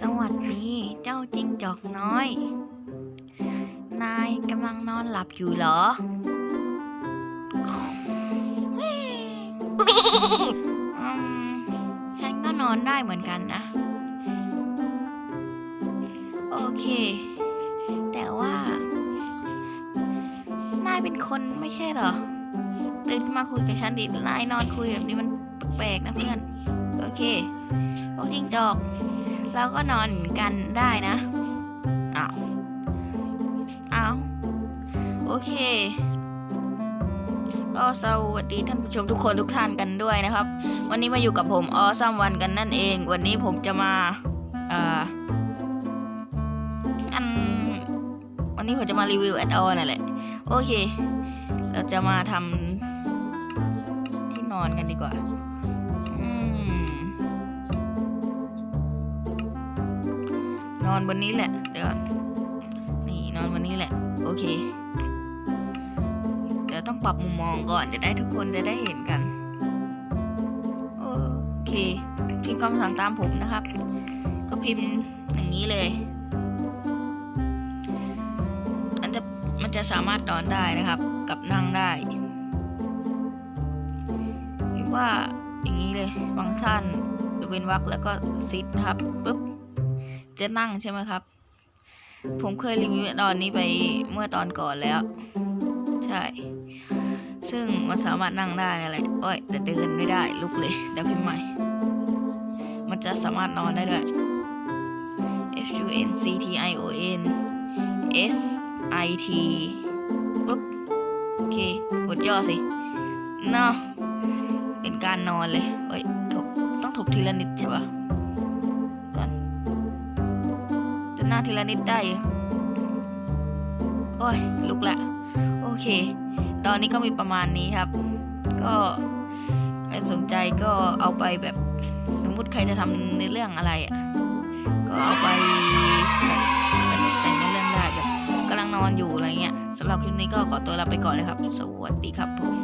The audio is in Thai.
สวัสดีเจ้าจิ้งจอกน้อย นายกำลังนอนหลับอยู่เหรออื อนได้เหมือนกันนะ โอเค แต่ว่านายเป็นคนไม่ใช่เหรอ ตื่นมาคุยกับฉันดินายนอนคุยแบบนี้มันแปลกๆนะเพื่อน โอเคพวกจิ้งจอกเราก็นอนกันได้นะอ้าวอ้าวโอเค ก็สวัสดีท่านผู้ชมทุกคนทุกท่านกันด้วยนะครับ วันนี้มาอยู่กับผมออซัมวันกันนั่นเอง วันนี้ผมจะมาเอ่ออันวันนี้ผมจะมารีวิวแอดออนนั่นแหละโอเค เราจะมาทำที่นอนกันดีกว่าอนอนบนนี้แหละ เดี๋ยวนี่นอนบนนี้แหละ โอเค ต้องปรับมุมมองก่อนจะได้ทุกคนจะได้เห็นกันโอเคพิมพ์คำสั่งตามผมนะครับ ก็พิมพ์อย่างนี้เลยมันจะมันจะสามารถนอนได้นะครับ กับนั่งได้พิมพ์ว่าอย่างนี้เลยฟังก์ชันเว้นวรรคแล้วก็ซิดนะครับปุ๊บจะนั่งใช่ไหมครับ ผมเคยรีวิวตอนนี้ไปเมื่อตอนก่อนแล้ว ใช่ ซึ่งมันสามารถนั่งได้นั่นแหละโอ้ยแต่เดินไม่ได้ลุกเลยเดี๋ยวพิมพ์ใหม่ มันจะสามารถนอนได้ด้วย F U N C T I O N S I T ปุ๊บโอเคกดย่อสิเนาะเป็นการนอนเลยเอ้ยถบต้องถบทีละนิดใช่ปะก่อนเดินหน้าทีละนิดได้อยู่โอ้ยลุกละ เค ตอนนี้ก็มีประมาณนี้ครับ ก็ใครสนใจก็เอาไปแบบสมมุติใครจะทำในเรื่องอะไรอะก็เอาไปแบบแต่งในเรื่องได้แบบกำลังนอนอยู่อะไรเงี้ยสำหรับคลิปนี้ก็ขอตัวลาไปก่อนเลยครับ สวัสดีครับผม